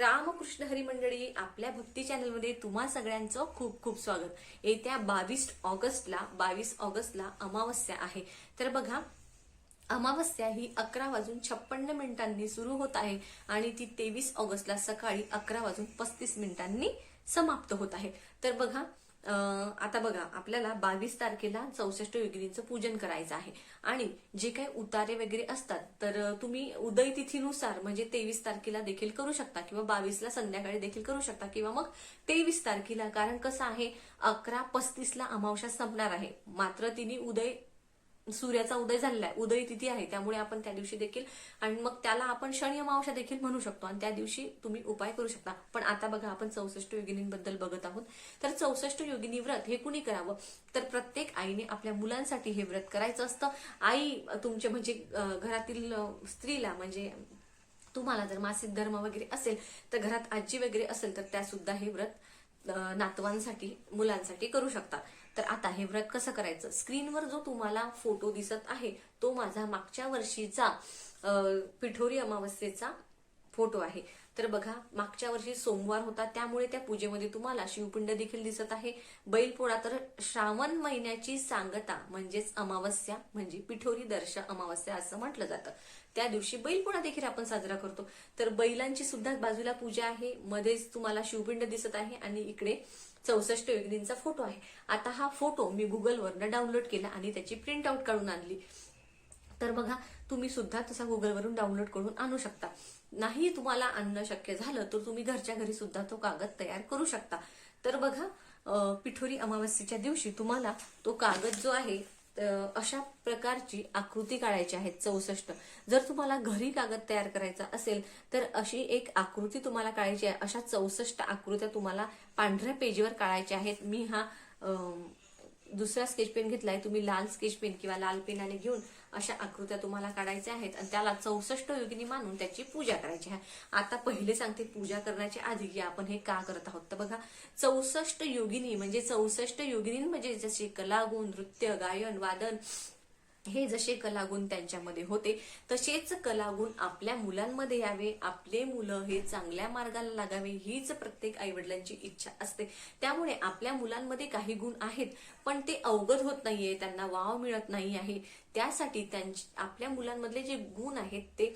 रामकृष्ण हरी मंडळी आपल्या भक्ती चॅनलमध्ये तुम्हा सगळ्यांचं खूप खूप स्वागत. येत्या बावीस ऑगस्टला बावीस ऑगस्टला अमावस्या आहे. तर बघा अमावस्या ही अकरा वाजून छप्पन्न मिनिटांनी सुरू होत आहे आणि ती तेवीस ऑगस्टला सकाळी अकरा वाजून पस्तीस मिनिटांनी समाप्त होत आहे. तर बघा आता बघा आपल्याला बावीस तारखेला चौसष्ट योगिनीचं पूजन करायचं आहे. आणि जे काही उतारे वगैरे असतात तर तुम्ही उदय तिथीनुसार म्हणजे तेवीस तारखेला देखील करू शकता किंवा बावीसला संध्याकाळी देखील करू शकता किंवा मग तेवीस तारखेला. कारण कसं आहे अकरा पस्तीसला अमावस्या संपणार आहे. मात्र तिने उदय सूर्याचा उदय झालेला आहे. उदय तिथी आहे. त्यामुळे आपण त्या दिवशी देखील आणि मग त्याला आपण शनी अमावस्या देखील म्हणू शकतो आणि त्या दिवशी तुम्ही उपाय करू शकता. पण आता बघा आपण चौसष्ट योगिनींबद्दल बघत आहोत. तर चौसष्ट योगिनी व्रत हे कुणी करावं? तर प्रत्येक आईने आपल्या मुलांसाठी हे व्रत करायचं असतं. आई तुमचे म्हणजे घरातील स्त्रीला म्हणजे तुम्हाला जर मासिक धर्म वगैरे असेल तर घरात आजी वगैरे असेल तर त्या सुद्धा हे व्रत नातवांसाठी मुलांसाठी करू शकतात तर आता हे व्रत कसं करायचं? स्क्रीनवर जो तुम्हाला फोटो दिसत आहे तो माझा मागच्या वर्षीचा पिठोरी अमावस्येचा फोटो आहे. तर बघा मागच्या वर्षी सोमवार होता त्यामुळे त्या पूजेमध्ये तुम्हाला शिवपिंड देखील दिसत आहे. बैलपोळा तर श्रावण महिन्याची सांगता म्हणजेच अमावस्या म्हणजे पिठोरी दर्श अमावस्या असं म्हटलं जातं. त्या दिवशी बैलपोळा देखील आपण साजरा करतो. तर बैलांची सुद्धा बाजूला पूजा आहे मध्येच तुम्हाला शिवपिंड दिसत आहे आणि इकडे चौसष्ट योगिनींचा फोटो आहे. आता हा फोटो मी गुगलवरनं डाउनलोड केला आणि त्याची प्रिंट आउट काढून आणली. तर बघा तुम्ही सुद्धा तसा गुगलवरून डाउनलोड करून आणू शकता. नाही तुम्हाला आणणं शक्य झालं तर तुम्ही घरच्या घरी सुद्धा तो कागद तयार करू शकता. तर बघा पिठोरी अमावस्येच्या दिवशी तुम्हाला तो कागद जो आहे अशा प्रकारची आकृती काढायची आहे चौसष्ट. जर तुम्हाला घरी कागद तयार करायचा असेल तर अशी एक आकृती तुम्हाला काढायची आहे. अशा चौसष्ट आकृत्या तुम्हाला पांढऱ्या पेजवर काढायच्या आहेत. मी हा दुसरा स्केच पेन घेतलाय. तुम्ही लाल स्केच पेन किंवा लाल पेनाने घेऊन अशा आकृत्या तुम्हाला काढायच्या आहेत आणि त्याला चौसष्ट योगिनी मानून त्याची पूजा करायची आहे. आता पहिले सांगते पूजा करण्याच्या आधी की आपण हे का करत आहोत. तर बघा चौसष्ट योगिनी म्हणजे चौसष्ट योगिनी म्हणजे जसे कलागुण नृत्य गायन वादन हे जसे कलागुण त्यांच्यामध्ये होते तसेच कलागुण आपल्या मुलांमध्ये यावे आपले मुलं हे चांगल्या मार्गाला लागावे हीच प्रत्येक आईवडिलांची इच्छा असते. त्यामुळे आपल्या मुलांमध्ये काही गुण आहेत पण ते अवगत होत नाहीये त्यांना वाव मिळत नाही आहे. त्यासाठी त्यांची आपल्या मुलांमधले जे गुण आहेत ते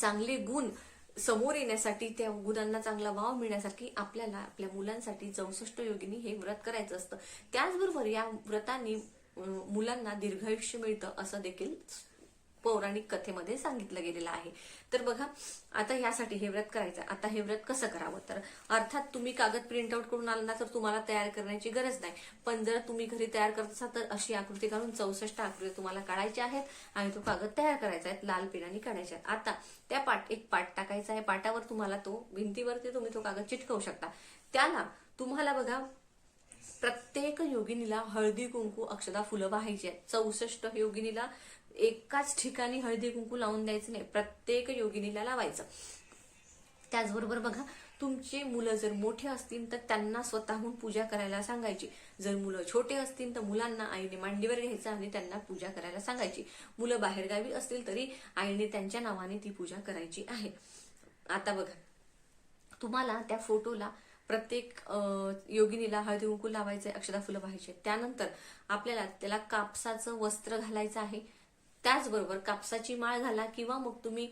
चांगले गुण समोर येण्यासाठी त्या गुणांना चांगला वाव मिळण्यासाठी आपल्याला आपल्या मुलांसाठी चौसष्ट योगिनी हे व्रत करायचं असतं. त्याचबरोबर या व्रताने मुलांना दीर्घायुष्य मिळतं असं देखील पौराणिक कथेमध्ये सांगितलं गेलेलं आहे. तर बघा आता ह्यासाठी हे व्रत करायचं आता हे व्रत कसं करावं? तर अर्थात तुम्ही कागद प्रिंट आउट करून आला ना तर तुम्हाला तयार करण्याची गरज नाही. पण जर तुम्ही घरी तयार करत असाल तर अशी आकृती काढून चौसष्ट आकृती तुम्हाला काढायच्या आहेत आणि तो कागद तयार करायचा आहे. लाल पेनाने काढायचे आहेत. आता त्या पाठ एक पाठ टाकायचा आहे. पाटावर तुम्हाला तो भिंतीवरती तुम्ही तो कागद चिटकवू शकता. त्याला तुम्हाला बघा प्रत्येक योगिनीला हळदी कुंकू अक्षदा फुलं वाहायची आहेत. चौसष्ट योगिनीला एकाच ठिकाणी हळदी कुंकू लावून द्यायचं नाही. प्रत्येक योगिनीला लावायचं. त्याचबरोबर बघा तुमची मुलं जर मोठे असतील तर त्यांना स्वतःहून पूजा करायला सांगायची. जर मुलं छोटे असतील तर मुलांना आईने मांडीवर घ्यायचं आणि त्यांना पूजा करायला सांगायची. मुलं बाहेरगावी असतील तरी आईने त्यांच्या नावाने ती पूजा करायची आहे. आता बघा तुम्हाला त्या फोटोला प्रत्येक योगिनीला हळदी कुंकू लावायचंय अक्षदा फुलं व्हायचे त्यानंतर आपल्याला त्याला कापसाचं वस्त्र घालायचं आहे. त्याचबरोबर कापसाची माळ घाला किंवा मग तुम्ही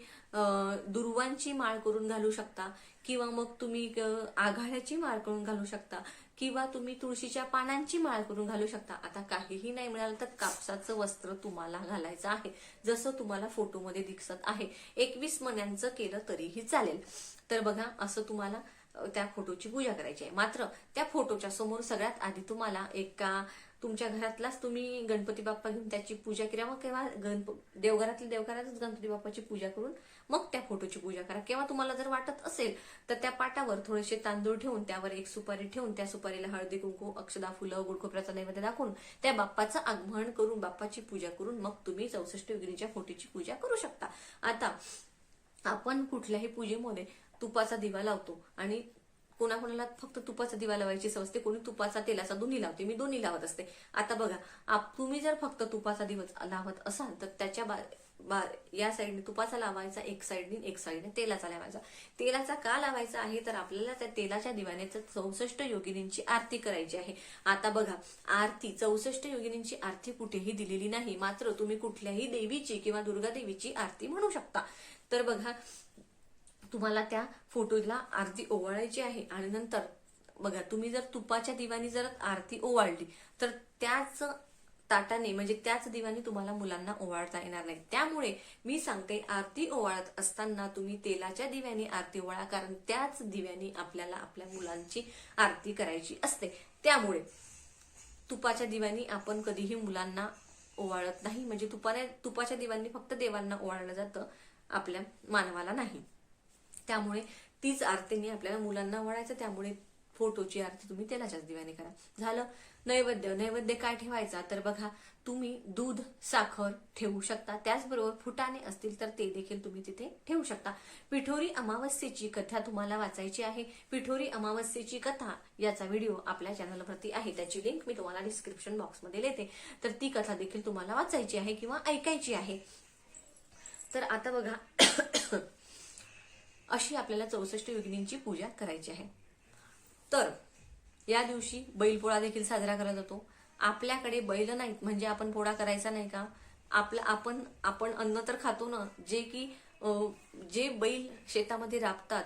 दुर्वांची माळ करून घालू शकता किंवा मग तुम्ही आघाड्याची माळ करून घालू शकता किंवा तुम्ही तुळशीच्या पानांची माळ करून घालू शकता. आता काहीही नाही मिळालं तर कापसाचं वस्त्र तुम्हाला घालायचं आहे जसं तुम्हाला फोटोमध्ये दिसत आहे. एकवीस मण्यांचं केलं तरीही चालेल. तर बघा असं तुम्हाला त्या फोटोची पूजा करायची आहे. मात्र त्या फोटोच्या समोर सगळ्यात आधी तुम्हाला एका तुमच्या घरातलाच तुम्ही गणपती बाप्पा घेऊन त्याची पूजा करा मग केव्हा गणप देवघरातल्या देवघरातच गणपती बाप्पाची पूजा करून मग त्या फोटोची पूजा करा. किंवा तुम्हाला जर वाटत असेल तर त्या पाटावर थोडेसे तांदूळ ठेवून त्यावर एक सुपारी ठेवून त्या सुपारीला हळदी कुंकू अक्षदा फुलं गुडखोपऱ्याचा नैवेद्य दाखवून त्या बाप्पाचं आगमन करून बाप्पाची पूजा करून मग तुम्ही चौसष्ट योगिनीच्या फोटोची पूजा करू शकता. आता आपण कुठल्याही पूजेमध्ये तुपाचा दिवा लावतो. आणि कोणाकोणाला फक्त तुपाचा दिवा लावायची असते कोणी तुपाचा तेलाचा दोन्ही लावते मी दोन्ही लावत असते. आता बघा तुम्ही जर फक्त तुपाचा दिवस लावत असाल तर त्याच्या बा- बा या साईडने तुपाचा लावायचा एक साईडने एक साईडने तेलाचा लावायचा. तेलाचा का लावायचा आहे? तर आपल्याला त्या तेलाच्या दिव्याने चौसष्ट योगिनींची आरती करायची आहे. आता बघा आरती चौसष्ट योगिनींची आरती कुठेही दिलेली नाही. मात्र तुम्ही कुठल्याही देवीची किंवा दुर्गा देवीची आरती म्हणू शकता. तर बघा तुम्हाला त्या फोटोला आरती ओवाळायची आहे आणि नंतर बघा तुम्ही जर तुपाच्या दिवानी जर आरती ओवाळली तर त्याच ताटाने म्हणजे त्याच दिवाने तुम्हाला मुलांना ओवाळता येणार नाही. त्यामुळे मी सांगते आरती ओवाळत असताना तुम्ही तेलाच्या दिव्याने आरती ओवाळा कारण त्याच दिव्याने आपल्याला आपल्या मुलांची आरती करायची असते. त्यामुळे तुपाच्या दिव्याने आपण कधीही मुलांना ओवाळत नाही म्हणजे तुपाने तुपाच्या दिव्यांनी फक्त देवांना ओवाळलं जातं आपल्या मानवाला नाही. त्यामुळे तीच आरतीने आपल्याला मुलांना वळायचं त्यामुळे फोटोची आरती तुम्ही तेलाच्याच दिव्याने करा. झालं. नैवेद्य. नैवेद्य काय ठेवायचा? तर बघा तुम्ही दूध साखर ठेवू शकता. त्याचबरोबर फुटाणे असतील तर ते देखील तुम्ही तिथे ठेवू शकता. पिठोरी अमावस्येची कथा तुम्हाला वाचायची आहे. पिठोरी अमावस्येची कथा याचा व्हिडिओ आपल्या चॅनलवरती आहे. त्याची लिंक मी तुम्हाला डिस्क्रिप्शन बॉक्समध्ये देते. तर ती कथा देखील तुम्हाला वाचायची आहे किंवा ऐकायची आहे. तर आता बघा अशी आपल्याला चौसष्ट योगिनींची पूजा करायची आहे. तर या दिवशी बैलपोळा देखील साजरा केला जातो. आपल्याकडे बैल नाहीत म्हणजे आपण पोळा करायचा नाही का? आपला आपण आपण अन्न तर खातो ना जे की जे बैल शेतामध्ये राबतात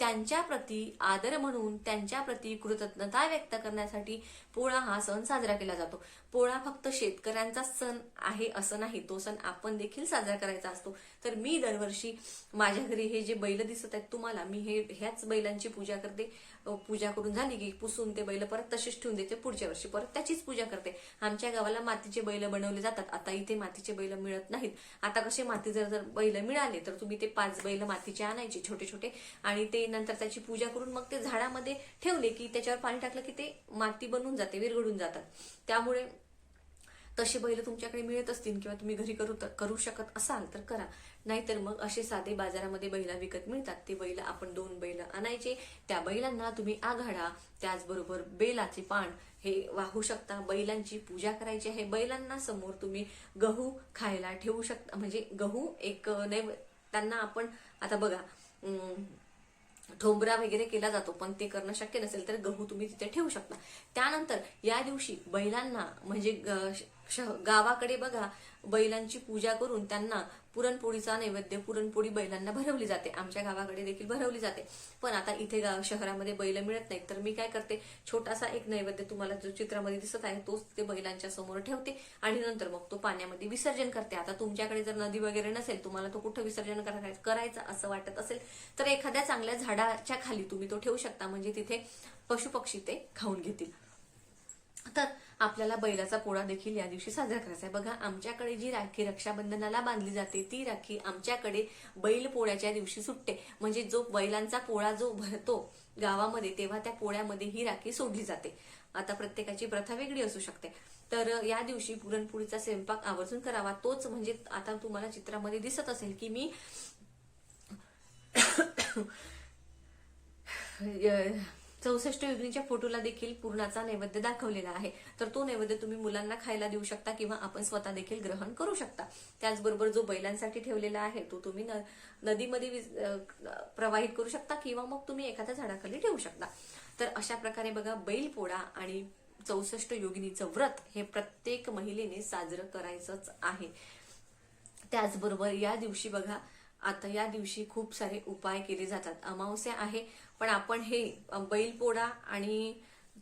त्यांच्याप्रती आदर म्हणून त्यांच्याप्रती कृतज्ञता व्यक्त करण्यासाठी पोळा हा सण साजरा केला जातो. पोळा फक्त शेतकऱ्यांचा सण आहे असं नाही तो सण आपण देखील साजरा करायचा असतो. तर मी दरवर्षी माझ्या घरी हे जे बैल दिसत आहेत तुम्हाला मी हे ह्याच बैलांची पूजा करते. पूजा करून झाली की पुसून ते बैल परत तशीच ठेवून देते पुढच्या वर्षी. परत त्याचीच पूजा करते. आमच्या गावाला मातीचे बैल बनवले जातात. आता इथे मातीचे बैल मिळत नाहीत. आता कसे माती जर जर बैल मिळाले तर तुम्ही ते पाच बैल मातीचे आणायचे छोटे छोटे आणि ते नंतर त्याची पूजा करून मग ते झाडामध्ये ठेवले की त्याच्यावर पाणी टाकलं की ते माती बनून जाते विरघडून जातात. त्यामुळे तसे बैल तुमच्याकडे मिळत असतील किंवा तुम्ही घरी करू करू शकत असाल तर करा. नाहीतर मग असे साधे बाजारामध्ये बैला विकत मिळतात. ते बैल आपण दोन बैल आणायचे. त्या बैलांना तुम्ही आघाडा त्याचबरोबर बेलाचे पान हे वाहू शकता. बैलांची पूजा करायची आहे. बैलांना समोर तुम्ही गहू खायला ठेवू शकता. म्हणजे गहू एक नैव त्यांना आपण आता बघा ठोंबरा वगैरे केला जातो पण ते करणं शक्य नसेल तर गहू तुम्ही तिथे ठेवू शकता. त्यानंतर या दिवशी बैलांना म्हणजे शह गावाकडे बघा बैलांची पूजा करून त्यांना पुरणपोळीचा नैवेद्य पुरणपोळी बैलांना भरवली जाते. आमच्या गावाकडे देखील भरवली जाते. पण आता इथे गाव शहरामध्ये बैल मिळत नाहीत. तर मी काय करते छोटासा एक नैवेद्य तुम्हाला जो चित्रामध्ये दिसत आहे तोच ते बैलांच्या समोर ठेवते आणि नंतर मग तो पाण्यामध्ये विसर्जन करते. आता तुमच्याकडे जर नदी वगैरे नसेल तुम्हाला तो कुठं विसर्जन करायचा करायचं असं वाटत असेल तर एखाद्या चांगल्या झाडाच्या खाली तुम्ही तो ठेवू शकता. म्हणजे तिथे पशुपक्षी ते खाऊन घेतील. तर आपल्याला बैलाचा पोळा देखील या दिवशी साजरा करायचा आहे. बघा आमच्याकडे जी राखी रक्षाबंधनाला बांधली जाते ती राखी आमच्याकडे बैल पोळ्याच्या दिवशी सुटते. म्हणजे जो बैलांचा पोळा जो भरतो गावामध्ये तेव्हा त्या पोळ्यामध्ये ही राखी सोडली जाते. आता प्रत्येकाची प्रथा वेगळी असू शकते. तर या दिवशी पुरणपोळीचा स्वयंपाक आवर्जून करावा. तोच म्हणजे आता तुम्हाला चित्रामध्ये दिसत असेल की मी चौसष्ट योजनेच्या फोटोला देखील पूर्णाचा नैवेद्य दाखवलेला आहे. तर तो नैवेद्य तुम्ही मुलांना खायला देऊ शकता किंवा आपण स्वतः देखील ग्रहण करू शकता. त्याचबरोबर जो बैलांसाठी ठेवलेला आहे तो तुम्ही न- नदीमध्ये प्रवाहित करू शकता किंवा मग तुम्ही एखाद्या झाडाखाली ठेवू शकता. तर अशा प्रकारे बघा बैल पोळा आणि चौसष्ट योगिनीचं व्रत हे प्रत्येक महिलेने साजरं करायचंच आहे. त्याचबरोबर या दिवशी बघा आता या दिवशी खूप सारे उपाय केले जातात. अमावस्या आहे पण आपण हे बैलपोडा आणि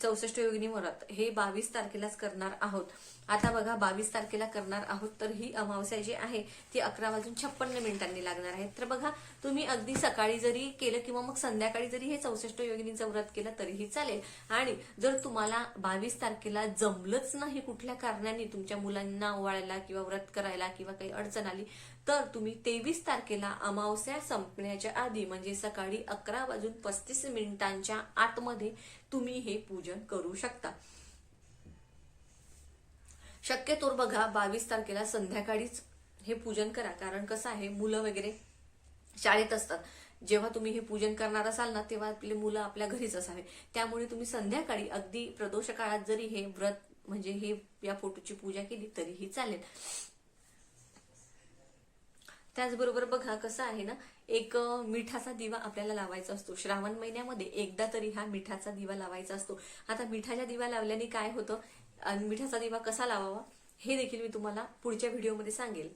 चौसष्ट योगिनी व्रत हे बावीस तारखेलाच करणार आहोत. आता बघा बावीस तारखेला करणार आहोत तर ही अमावस्या जी आहे ती अकरा वाजून छप्पन्न मिनिटांनी लागणार आहे. तर बघा तुम्ही अगदी सकाळी जरी केलं किंवा मग संध्याकाळी जरी हे चौसष्ट योगिनीचं व्रत केलं तरीही चालेल. आणि जर तुम्हाला बावीस तारखेला जमलंच नाही कुठल्या कारणाने तुमच्या मुलांना ओवाळायला किंवा व्रत करायला किंवा काही अडचण आली तर तुम्ही तेवीस तारखेला अमावस्या संपण्याच्या आधी म्हणजे सकाळी अकरा वाजून पस्तीस मिनिटांच्या आतमध्ये तुम्ही हे पूजन करू शकता. शक्यतोर बघा बावीस तारखेला संध्याकाळीच हे पूजन करा. कारण कसं आहे मुलं वगैरे शाळेत असतात. जेव्हा तुम्ही हे पूजन करणार असाल ना तेव्हा आपली मुलं आपल्या घरीच असावे. त्यामुळे तुम्ही संध्याकाळी अगदी प्रदोष काळात जरी हे व्रत म्हणजे हे या फोटोची पूजा केली तरीही चालेल. त्याचबरोबर बघा कसं आहे ना एक मिठाचा दिवा आपल्याला लावायचा असतो. श्रावण महिन्यामध्ये एकदा तरी हा मिठाचा दिवा लावायचा असतो. आता मिठाच्या दिवा लावल्याने काय होतं? आणि मिठाचा दिवा कसा लावावा हे देखील मी तुम्हाला पुढच्या व्हिडिओमध्ये सांगेल.